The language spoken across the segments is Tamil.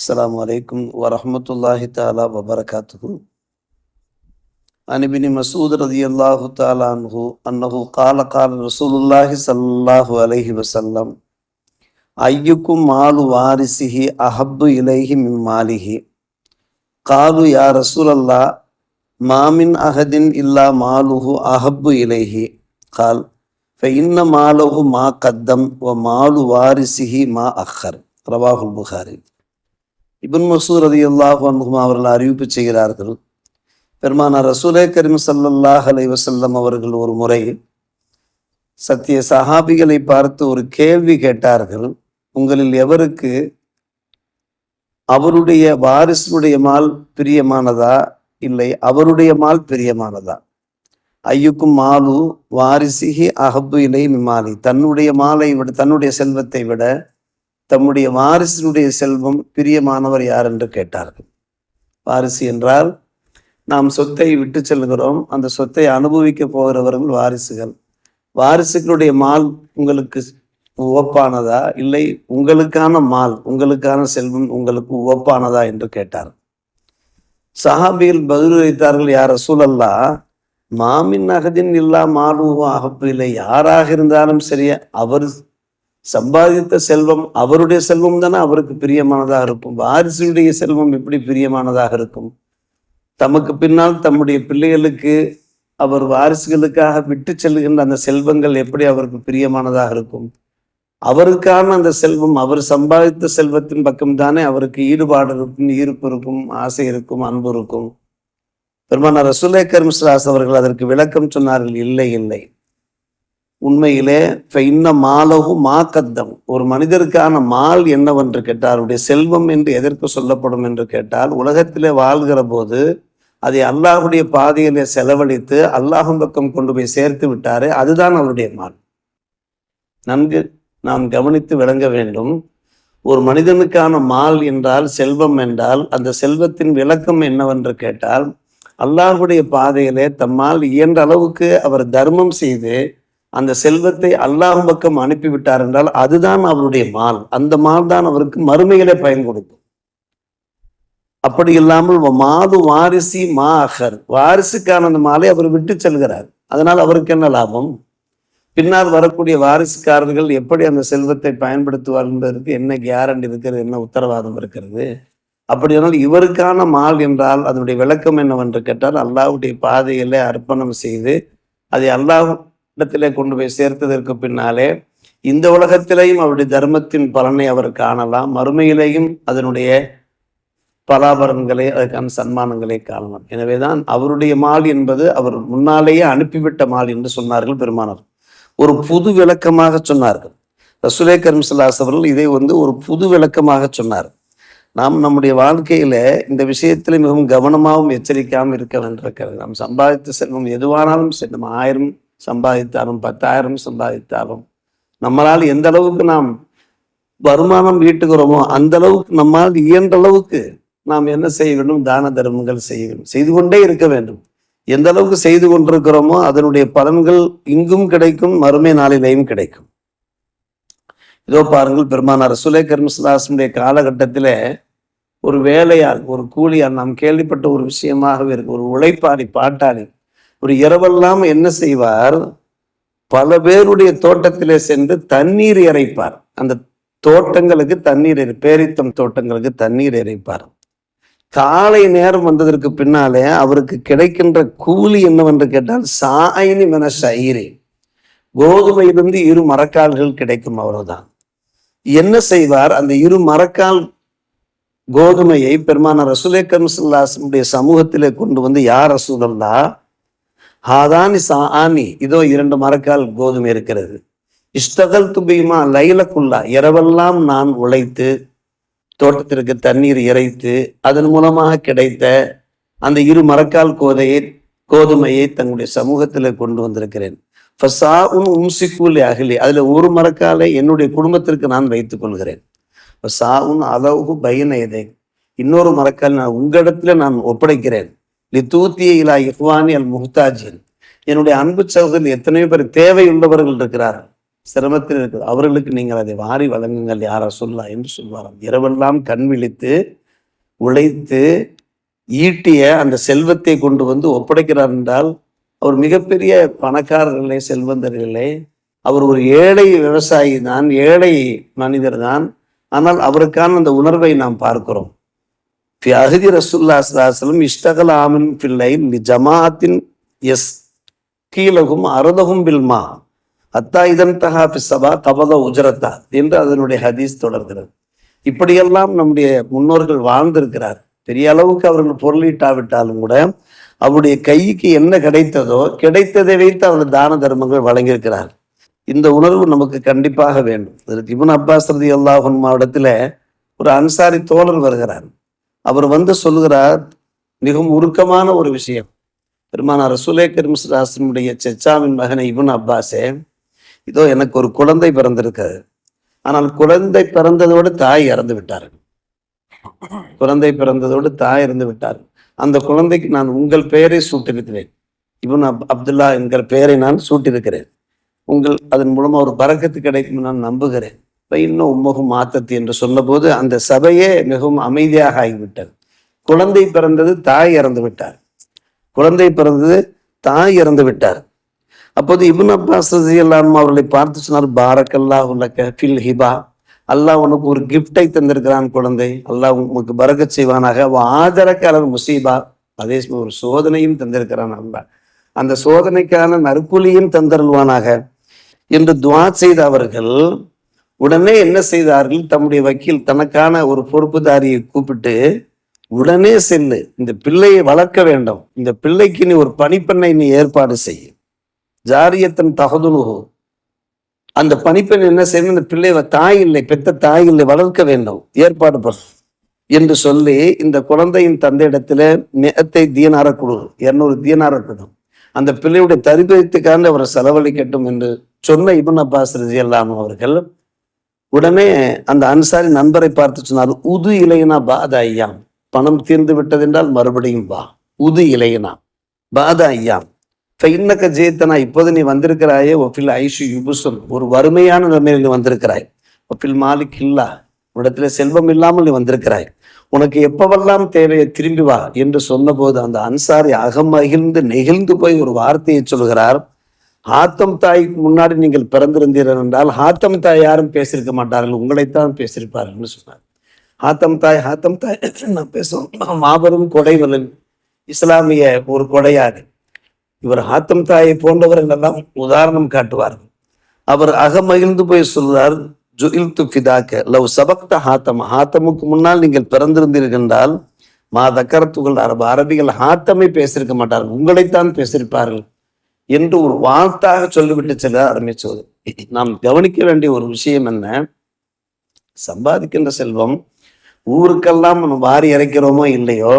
السلام عليكم ورحمة الله تعالى وبركاته عن ابن مسعود رضي الله تعالى عنه أنه قال قال رسول الله صلى الله عليه وسلم أيكم مال وارثه أحب إليه من ماله قالوا يا رسول الله ما من أحد إلا ماله أحب إليه قال فإن ماله ما قدم ومال وارثه ما أخر رواه البخاري இபின் மசூர் அதி அல்லாஹ் அவர்கள் அறிவிப்பு செய்கிறார்கள் பெருமானார் ரசூலே கரீம் சல்லல்லாஹ் அலைஹி அவர்கள் ஒரு முறை சத்திய சஹாபிகளை பார்த்து ஒரு கேள்வி கேட்டார்கள் உங்களில் எவருக்கு அவருடைய வாரிசுடைய மால் பிரியமானதா இல்லை அவருடைய மால் பிரியமானதா? ஐயுக்கும் மாலு வாரிசிகி அகப்பு இலை மிமாலி தன்னுடைய மாலை விட தன்னுடைய செல்வத்தை விட தம்முடைய வாரிசினுடைய செல்வம் பிரியமானவர் யார் என்று கேட்டார்கள். வாரிசு என்றால் நாம் சொத்தை விட்டு செல்கிறோம். அந்த சொத்தை அனுபவிக்க போகிறவர்கள் வாரிசுகள். வாரிசுகளுடைய மால் உங்களுக்கு உவப்பானதா? இல்லை உங்களுக்கான மால் உங்களுக்கான செல்வம் உங்களுக்கு உவப்பானதா என்று கேட்டார் சஹாபியில் பதில் வைத்தார்கள் யார் சூழல்லா மாமின் அகதின் இல்லா மாலுவோ அகப்பு இல்லை. யாராக இருந்தாலும் சரியா அவர் சம்பாதித்த செல்வம் அவருடைய செல்வம் தானே அவருக்கு பிரியமானதாக இருக்கும். வாரிசுடைய செல்வம் எப்படி பிரியமானதாக இருக்கும்? தமக்கு பின்னால் தம்முடைய பிள்ளைகளுக்கு அவர் வாரிசுகளுக்காக விட்டு செல்கின்ற அந்த செல்வங்கள் எப்படி அவருக்கு பிரியமானதாக இருக்கும்? அவருக்கான அந்த செல்வம் அவர் சம்பாதித்த செல்வத்தின் பக்கம் தானே அவருக்கு ஈடுபாடு இருக்கும் ஈர்ப்பு இருக்கும் ஆசை இருக்கும் அன்பு இருக்கும். பெருமானார் ரசூலே கர்மிஸ்ராஸ் அவர்கள் அதற்கு விளக்கம் சொன்னார்கள் இல்லை இல்லை. உண்மையிலே இன்ன மாலகு மா கத்தம். ஒரு மனிதருக்கான மால் என்னவென்று கேட்டால் அவருடைய செல்வம் என்று எதற்கு சொல்லப்படும்? என்று கேட்டால் உலகத்திலே வாழ்கிற போது அதை அல்லாஹுடைய பாதையிலே செலவழித்து அல்லாஹும் பக்கம் கொண்டு போய் சேர்த்து விட்டாரே அதுதான் அவருடைய மால். நன்கு நாம் கவனித்து விளங்க வேண்டும். ஒரு மனிதனுக்கான மால் என்றால் செல்வம் என்றால் அந்த செல்வத்தின் விளக்கம் என்னவென்று கேட்டால் அல்லாஹுடைய பாதையிலே தம்மால் இயன்ற அளவுக்கு அவர் தர்மம் செய்து அந்த செல்வத்தை அல்லாஹ் பக்கம் அனுப்பிவிட்டார் என்றால் அதுதான் அவருடைய மால். அந்த மால் தான் அவருக்கு மறுமையிலே பயன் கொடுக்கும். அப்படி இல்லாமல் மாது வாரிசி மா அகர் வாரிசுக்கான அந்த மாலை அவர் விட்டு செல்கிறார். அதனால் அவருக்கு என்ன லாபம்? பின்னால் வரக்கூடிய வாரிசுக்காரர்கள் எப்படி அந்த செல்வத்தை பயன்படுத்துவார் என்பதற்கு என்ன கேரண்டி இருக்கிறது? என்ன உத்தரவாதம் இருக்கிறது? அப்படியானால் இவருக்கான மால் என்றால் அதனுடைய விளக்கம் என்னவென்று கேட்டால் அல்லாஹுடைய பாதையிலே அர்ப்பணம் செய்து அதை அல்லாஹ் இடத்திலே கொண்டு போய் சேர்த்ததற்கு பின்னாலே இந்த உலகத்திலேயும் அவருடைய தர்மத்தின் பலனை அவர் காணலாம். மறுமையிலேயும் அதனுடைய பலாபரன்களை அதற்கான சன்மானங்களை காணலாம். எனவேதான் அவருடைய மால் என்பது அவர் முன்னாலேயே அனுப்பிவிட்ட மால் என்று சொன்னார்கள் பெருமானார். ஒரு புது விளக்கமாக சொன்னார்கள். ரசுலே கர்மசல்லாஸ் அவர்கள் இதை வந்து ஒரு புது விளக்கமாக சொன்னார். நாம் நம்முடைய வாழ்க்கையில இந்த விஷயத்தில் மிகவும் கவனமாகவும் எச்சரிக்காமல் இருக்க வேண்டியிருக்கிறது. நாம் சம்பாதித்த செல்வம் எதுவானாலும் சரி நம்ம ஆயிரம் சம்பாதித்தாலும் பத்தாயிரம் சம்பாதித்தாலும் நம்மளால் எந்த அளவுக்கு நாம் வருமானம் ஈட்டுகிறோமோ அந்த அளவுக்கு நம்மால் இயன்ற அளவுக்கு நாம் என்ன செய்ய வேண்டும்? தான தர்மங்கள் செய்ய வேண்டும். செய்து கொண்டே இருக்க வேண்டும். எந்த அளவுக்கு செய்து கொண்டிருக்கிறோமோ அதனுடைய பலன்கள் இங்கும் கிடைக்கும் மறுமை நாளிலேயும் கிடைக்கும். இதோ பாருங்கள் பெருமானார் சுலே கர்மசுலாசனுடைய காலகட்டத்தில் ஒரு வேலையால் ஒரு கூலியால் நாம் கேள்விப்பட்ட ஒரு விஷயமாகவே இருக்கு. ஒரு உழைப்பாளி பாட்டாளி ஒரு இரவெல்லாம் என்ன செய்வார்? பல பேருடைய தோட்டத்திலே சென்று தண்ணீர் இறைப்பார். அந்த தோட்டங்களுக்கு தண்ணீர் பேரித்தம் தோட்டங்களுக்கு தண்ணீர் இறைப்பார். காலை நேரம் வந்ததற்கு பின்னாலே அவருக்கு கிடைக்கின்ற கூலி என்னவென்று கேட்டால் சாயினி மன சயிரி கோதுமையிலிருந்து இரு மரக்கால்கள் கிடைக்கும் அவ்வளவுதான். என்ன செய்வார்? அந்த இரு மரக்கால் கோதுமையை பெருமான ரசுலே கம்சுல்லாசனுடைய சமூகத்திலே கொண்டு வந்து யார் ரசூலல்லா ஹாதானி ஆனி இதோ இரண்டு மரக்கால் கோதுமை இருக்கிறது. இஷ்டகல் துபியுமா லைலக்குள்ளா இரவெல்லாம் நான் உழைத்து தோட்டத்திற்கு தண்ணீர் இறைத்து அதன் மூலமாக கிடைத்த அந்த இரு மரக்கால் கோதையை கோதுமையை தன்னுடைய சமூகத்தில் கொண்டு வந்திருக்கிறேன். உம்சிக்கூலி அகிலி அதில் ஒரு மரக்காலை என்னுடைய குடும்பத்திற்கு நான் வைத்துக் கொள்கிறேன். சாவுன் அளவு பயன எதை இன்னொரு மரக்கால் நான் உங்களிடத்துல நான் ஒப்படைக்கிறேன். லித்தூத்திய இலா இஹ்வானி அல் முஹ்தாஜின். என்னுடைய அன்பு சகோதரர் எத்தனையோ பேர் தேவை உள்ளவர்கள் இருக்கிறார்கள். சிரமத்தில் இருக்குது அவர்களுக்கு நீங்கள் அதை வாரி வழங்குங்கள் யாரா சொல்லா என்று சொல்வாராம். இரவெல்லாம் கண் விழித்து உழைத்து ஈட்டிய அந்த செல்வத்தை கொண்டு வந்து ஒப்படைக்கிறார் என்றால் அவர் மிகப்பெரிய பணக்காரர்களே செல்வந்தர்களே. அவர் ஒரு ஏழை விவசாயி தான் ஏழை மனிதர் தான் ஆனால் அவருக்கான அந்த உணர்வை நாம் பார்க்கிறோம். ஃபி அஹதி ரசூல்லா சலாஹலம் இஷ்டகல் ஆமின் பிள்ளை ஜமாத்தின் எஸ் கீழகும் அறுதகும் பில்மா அத்தா இதன் தகா பிசபா கபத உஜரத்தா என்று அதனுடைய ஹதீஸ் தொடர்கிறது. இப்படியெல்லாம் நம்முடைய முன்னோர்கள் வாழ்ந்திருக்கிறார். பெரிய அளவுக்கு அவர்கள் பொருளீட்டாவிட்டாலும் கூட அவருடைய கைக்கு என்ன கிடைத்ததோ கிடைத்ததை வைத்து அவர் தான தர்மங்கள் வழங்கியிருக்கிறார். இந்த உணர்வு நமக்கு கண்டிப்பாக வேண்டும். இதற்கு இபுன் அப்பாஸ் ரதி அல்லாஹன் மாவட்டத்தில் ஒரு அன்சாரி தோழர் வருகிறார். அவர் வந்து சொல்லுகிறார் மிகவும் உருக்கமான ஒரு விஷயம். பெருமானார் ரசூலே கரிம்ஸ்ராசனுடைய செச்சாவின் மகனை இவன் அப்பாஸே இதோ எனக்கு ஒரு குழந்தை பிறந்திருக்காது ஆனால் குழந்தை பிறந்ததோடு தாய் இறந்து விட்டார் குழந்தை பிறந்ததோடு தாய் இறந்து விட்டார். அந்த குழந்தைக்கு நான் உங்கள் பெயரை சூட்டிருக்கிறேன். இவன் அப் அப்துல்லா என்கிற பெயரை நான் சூட்டியிருக்கிறேன் உங்கள் அதன் மூலமா ஒரு பறக்கத்து கிடைக்கும் நான் நம்புகிறேன். இப்ப இன்னும் உம்மகம் மாத்தத்து என்று சொன்னபோது அந்த சபையே மிகவும் அமைதியாக ஆகிவிட்டது. குழந்தை பிறந்தது தாய் இறந்து விட்டார். குழந்தை பிறந்தது தாய் இறந்து விட்டார். அப்போது இபுன் அப்பாஸ் ரசியல்லாம் அவர்களை பார்த்து சொன்னார் பாரக்கல்லா உலக ஃபில் ஹிபா. அல்லாஹ் உனக்கு ஒரு கிஃப்டை தந்திருக்கிறான் குழந்தை. அல்லாஹ் உனக்கு பறக்க செய்வானாக. ஆதரக்க முசீபா. அதே சமயம் ஒரு சோதனையும் தந்திருக்கிறான் அல்லாஹ். அந்த சோதனைக்கான நற்கூலியும் தந்தருள்வானாக. என்று துவா செய்த அவர்கள் உடனே என்ன செய்தார்கள்? தம்முடைய வக்கீல் தனக்கான ஒரு பொறுப்புதாரியை கூப்பிட்டு உடனே செல்லு இந்த பிள்ளையை வளர்க்க வேண்டும். இந்த பிள்ளைக்கு நீ ஒரு பணிப்பெண்ணை நீ ஏற்பாடு செய்ய. ஜாரியத்தன் தகதுனுகோ அந்த பணிப்பெண் என்ன செய்யணும் இந்த பிள்ளை தாய் இல்லை பெத்த தாய் இல்லை வளர்க்க வேண்டும். ஏற்பாடு பண்ண என்று சொல்லி இந்த குழந்தையின் தந்தையிடத்துல நேரத்தை தீனார கொடு இருநூறு தீனார கொடு. அந்த பிள்ளையுடைய தரிபிரத்துக்காக அவரை செலவழிக்கட்டும் என்று சொன்ன இபன் அப்பாஸ் ரஜி அல்லாம அவர்கள் உடனே அந்த அன்சாரி நண்பரை பார்த்து சொன்னார் உது இலையனா பாத ஐயாம். பணம் தீர்ந்து விட்டதென்றால் மறுபடியும் வா. உது இலையனா பாத ஐயாம். இன்னக்க ஜெயித்தனா இப்போது நீ வந்திருக்கிறாயே ஒஃபில் ஐஷு யுபுசன். ஒரு வறுமையான நிலைமையில் நீ வந்திருக்கிறாய். ஒஃபில் மாலிக் இல்லா. உடத்துல செல்வம் இல்லாமல் நீ வந்திருக்கிறாய். உனக்கு எப்பவெல்லாம் தேவையை திரும்பி வா என்று சொன்னபோது அந்த அன்சாரி அகமகிழ்ந்து நெகிழ்ந்து போய் ஒரு வார்த்தையை சொல்கிறார். ஹாத்தம் தாய்க்கு முன்னாடி நீங்கள் பிறந்திருந்தீர்கள் என்றால் ஹாத்தம் தாய் யாரும் பேசியிருக்க மாட்டார்கள் உங்களைத்தான் பேசியிருப்பார்கள்னு சொன்னார். ஹாத்தம் தாய் ஹாத்தம் தாய் நான் பேசுவோம். மாபெரும் கொடைவலன் இஸ்லாமிய ஒரு கொடையாது. இவர் ஹாத்தம் தாயை போன்றவர்கள் எல்லாம் உதாரணம் காட்டுவார்கள். அவர் அகமகிழ்ந்து போய் சொல்றார் ஜுயில் துஃபிதாக்க லவ் சபக்த ஹாத்தம் ஹாத்தமுக்கு முன்னால் நீங்கள் பிறந்திருந்தீர்கள் என்றால் மா தக்கரத்துகள் அரபு அரபிகள் ஹாத்தமை பேசியிருக்க மாட்டார்கள் உங்களைத்தான் பேசியிருப்பார்கள். என்று ஒரு வார்த்தாக சொல்லிவிட்டு செல்ல ஆரம்பிச்சது நாம் கவனிக்க வேண்டிய ஒரு விஷயம் என்ன? சம்பாதிக்கின்ற செல்வம் ஊருக்கெல்லாம் நம்ம வாரி இறைக்கிறோமோ இல்லையோ?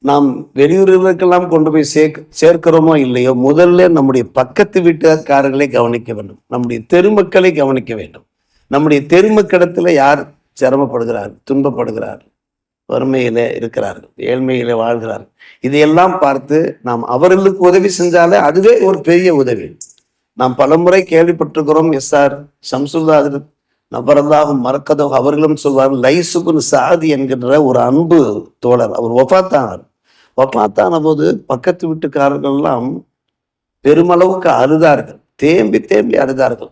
நாம் வெளியூர்களுக்கெல்லாம் கொண்டு போய் சேர்க்க சேர்க்கிறோமோ இல்லையோ? முதல்ல நம்முடைய பக்கத்து வீட்டுக்காரர்களை கவனிக்க வேண்டும். நம்முடைய தெருமக்களை கவனிக்க வேண்டும். நம்முடைய தெருமக்கிடத்துல யார் சிரமப்படுகிறார் துன்பப்படுகிறார்? வறுமையில் இருக்கிறார்கள் ஏழ்மையில் வாழ்கிறார்கள். இதையெல்லாம் பார்த்து நாம் அவர்களுக்கு உதவி செஞ்சாலே அதுவே ஒரு பெரிய உதவி. நாம் பலமுறை கேள்விப்பட்டிருக்கிறோம் எஸ் ஆர் சம்சுல்லாதர் நபரதாகும் மறக்கதோ அவர்களும் சொல்வார் லைசுகுன் சாதி என்கின்ற ஒரு அன்பு தோழர் அவர் ஒஃபாத்தானார் ஒஃபாத்தான போது பக்கத்து வீட்டுக்காரர்கள்லாம் பெருமளவுக்கு அழுதார்கள் தேம்பி தேம்பி அழுதார்கள்.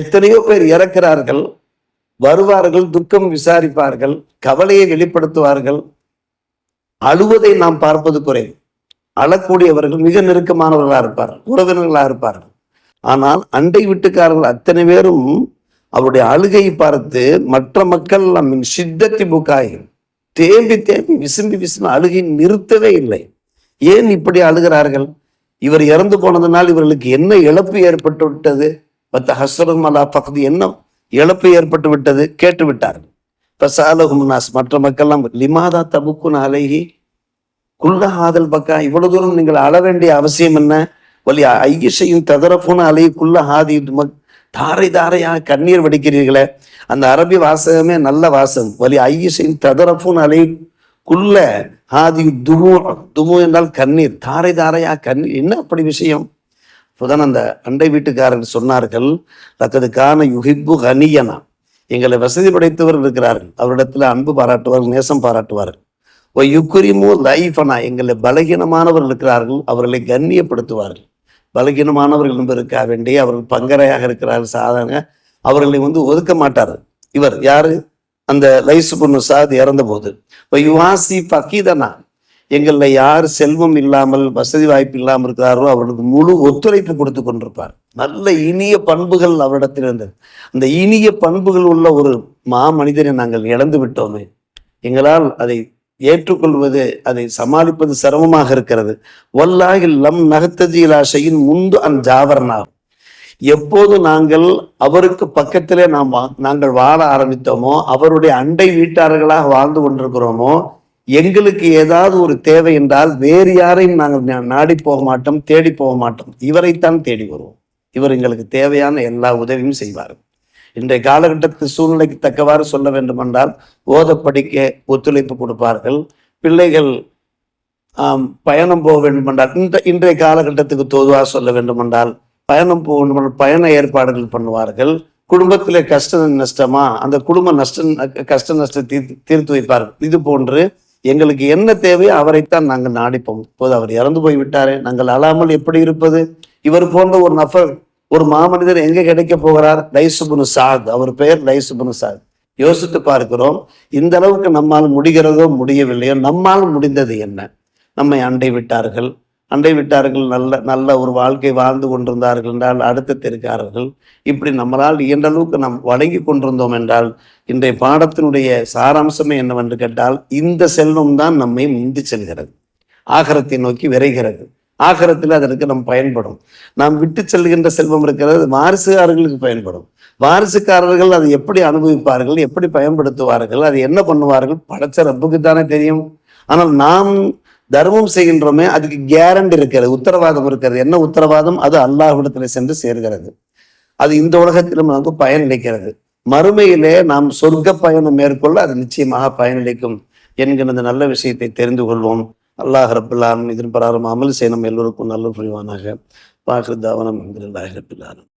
எத்தனையோ பேர் இறக்கிறார்கள் வருவார்கள் துக்கம் விசாரிப்பார்கள் கவலையை வெளிப்படுத்துவார்கள். அழுவதை நாம் பார்ப்பது குறைவு. அழக்கூடியவர்கள் மிக நெருக்கமானவர்களாக இருப்பார்கள் உறவினர்களாக இருப்பார்கள். ஆனால் அண்டை வீட்டுக்காரர்கள் அத்தனை பேரும் அவருடைய அழுகையை பார்த்து மற்ற மக்கள் நம்மின் சித்தத்தி புக்காய் தேம்பி தேம்பி விசும்பி விசும்பி அழுகை நிறுத்தவே இல்லை. ஏன் இப்படி அழுகிறார்கள்? இவர் இறந்து போனதுனால் இவர்களுக்கு என்ன இழப்பு ஏற்பட்டு விட்டது பத்த ஹசரம் அலா பகுதி என்ன இழப்பு ஏற்பட்டு விட்டது கேட்டு விட்டார்கள் பசாலகும் நாஸ் மற்ற மக்கள்லாம் லிமாதா தபுக்குன் அலைகி குள்ள ஆதல் பக்கா இவ்வளவு தூரம் நீங்கள் அழ வேண்டிய அவசியம் என்ன? வலி ஐயசையும் ததரப்புன அலை குள்ள ஆதி தாரை தாரையாக கண்ணீர் வடிக்கிறீர்களே. அந்த அரபி வாசகமே நல்ல வாசகம். வலி ஐயசையும் ததரப்புன் அலை குள்ள ஆதி துமு துமு என்றால் கண்ணீர் தாரை தாரையா கண்ணீர். என்ன அப்படி விஷயம்? இப்போதான் அந்த அண்டை வீட்டுக்காரர் சொன்னார்கள் லக்கது யுகிப்பு ஹனியனா எங்களை வசதி படைத்தவர் இருக்கிறார்கள் அவரிடத்துல அன்பு பாராட்டுவார்கள் நேசம் பாராட்டுவார்கள். ஓ யுக்குரிமு லைஃபனா. எங்களை பலகீனமானவர்கள் இருக்கிறார்கள் அவர்களை கண்ணியப்படுத்துவார்கள். பலகீனமானவர்கள் இருக்க வேண்டிய அவர்கள் பங்கரையாக இருக்கிறார்கள் சாதாரண அவர்களை வந்து ஒதுக்க மாட்டார் இவர் யாரு? அந்த லைசு பொண்ணு சாத் இறந்த போது இப்போ யுவாசி பக்கீதனா எங்களில் யார் செல்வம் இல்லாமல் வசதி வாய்ப்பு இல்லாமல் இருக்கிறாரோ அவர்களுக்கு முழு ஒத்துழைப்பு கொடுத்து கொண்டிருப்பார். நல்ல இனிய பண்புகள் அவரிடத்தில் இருந்தது. அந்த இனிய பண்புகள் உள்ள ஒரு மா மனிதனை நாங்கள் இழந்து விட்டோமே. எங்களால் அதை ஏற்றுக்கொள்வது அதை சமாளிப்பது சிரமமாக இருக்கிறது. வல்லாகில் லம் நகத்தஜிலா ஷையின் முந்து அன் ஜாவர்னா. எப்போது நாங்கள் அவருக்கு பக்கத்திலே நாம் வா- நாங்கள் வாழ ஆரம்பித்தோமோ அவருடைய அண்டை வீட்டார்களாக வாழ்ந்து கொண்டிருக்கிறோமோ எங்களுக்கு ஏதாவது ஒரு தேவை என்றால் வேறு யாரையும் நாங்கள் நாடி போக மாட்டோம் தேடி போக மாட்டோம். இவரைத்தான் தேடி வருவோம். இவர் எங்களுக்கு தேவையான எல்லா உதவியும் செய்வார். இன்றைய காலகட்டத்து சூழ்நிலைக்கு தக்கவாறு சொல்ல வேண்டுமென்றால் ஓத படிக்க ஒத்துழைப்பு கொடுப்பார்கள். பிள்ளைகள் பயணம் போக வேண்டுமென்றால் இந்த இன்றைய காலகட்டத்துக்கு தோதுவாக சொல்ல வேண்டுமென்றால் பயணம் போக வேண்டுமென்றால் பயண ஏற்பாடுகள் பண்ணுவார்கள். குடும்பத்திலே கஷ்ட நஷ்டமா? அந்த குடும்ப நஷ்ட கஷ்ட நஷ்டம் தீர்த்து தீர்த்து வைப்பார்கள். இது போன்று எங்களுக்கு என்ன தேவையோ அவரைத்தான் நாங்கள் நாடிப்போம். இப்போது அவர் இறந்து போய் விட்டாரே நாங்கள் அழாமல் எப்படி இருப்பது? இவர் போன்ற ஒரு நபர் ஒரு மாமனிதர் எங்க கிடைக்க போகிறார்? லைசுபுனு சாத் அவர் பெயர் லைசுபுனு சாத். யோசித்து பார்க்கிறோம் இந்த அளவுக்கு நம்மால் முடிகிறதோ முடியவில்லையோ நம்மால் முடிந்தது என்ன? நம்மை அண்டை விட்டார்கள். அண்டை விட்டார்கள் நல்ல நல்ல ஒரு வாழ்க்கை வாழ்ந்து கொண்டிருந்தார்கள் என்றால் அடுத்த தெருக்காரர்கள் இப்படி நம்மளால் இயன்ற அளவுக்கு நாம் வழங்கி கொண்டிருந்தோம் என்றால் இன்றைய பாடத்தினுடைய சாராம்சமே என்னவென்று கேட்டால் இந்த செல்வம் தான் நம்மை முந்தி செல்கிறது. ஆகரத்தை நோக்கி விரைகிறது. ஆகரத்தில் அதற்கு நம் பயன்படும். நாம் விட்டு செல்கின்ற செல்வம் இருக்கிறது வாரிசுகாரர்களுக்கு பயன்படும். வாரிசுக்காரர்கள் அதை எப்படி அனுபவிப்பார்கள் எப்படி பயன்படுத்துவார்கள் அது என்ன பண்ணுவார்கள் படைச்ச ரப்புக்கு தானே தெரியும். ஆனால் நாம் தர்மம் செய்கின்றோமே அதுக்கு கேரண்டி இருக்கிறது உத்தரவாதம் இருக்கிறது. என்ன உத்தரவாதம்? அது அல்லாஹ்விடத்துல சென்று சேர்கிறது. அது இந்த உலகத்திலும் நமக்கு பயனளிக்கிறது மறுமையிலே நாம் சொர்க்க பயணம் மேற்கொள்ள அது நிச்சயமாக பயனளிக்கும் என்கிற அந்த நல்ல விஷயத்தை தெரிந்து கொள்வோம். அல்லாஹ் ரபுல்லாலும் இதன் பிரகாரம் அமல் செய்ய நம்ம எல்லோருக்கும் நல்ல புரிவானாக. பாகிருதாவனம் அலமதுல்லாஹி ரபுல்லாலும்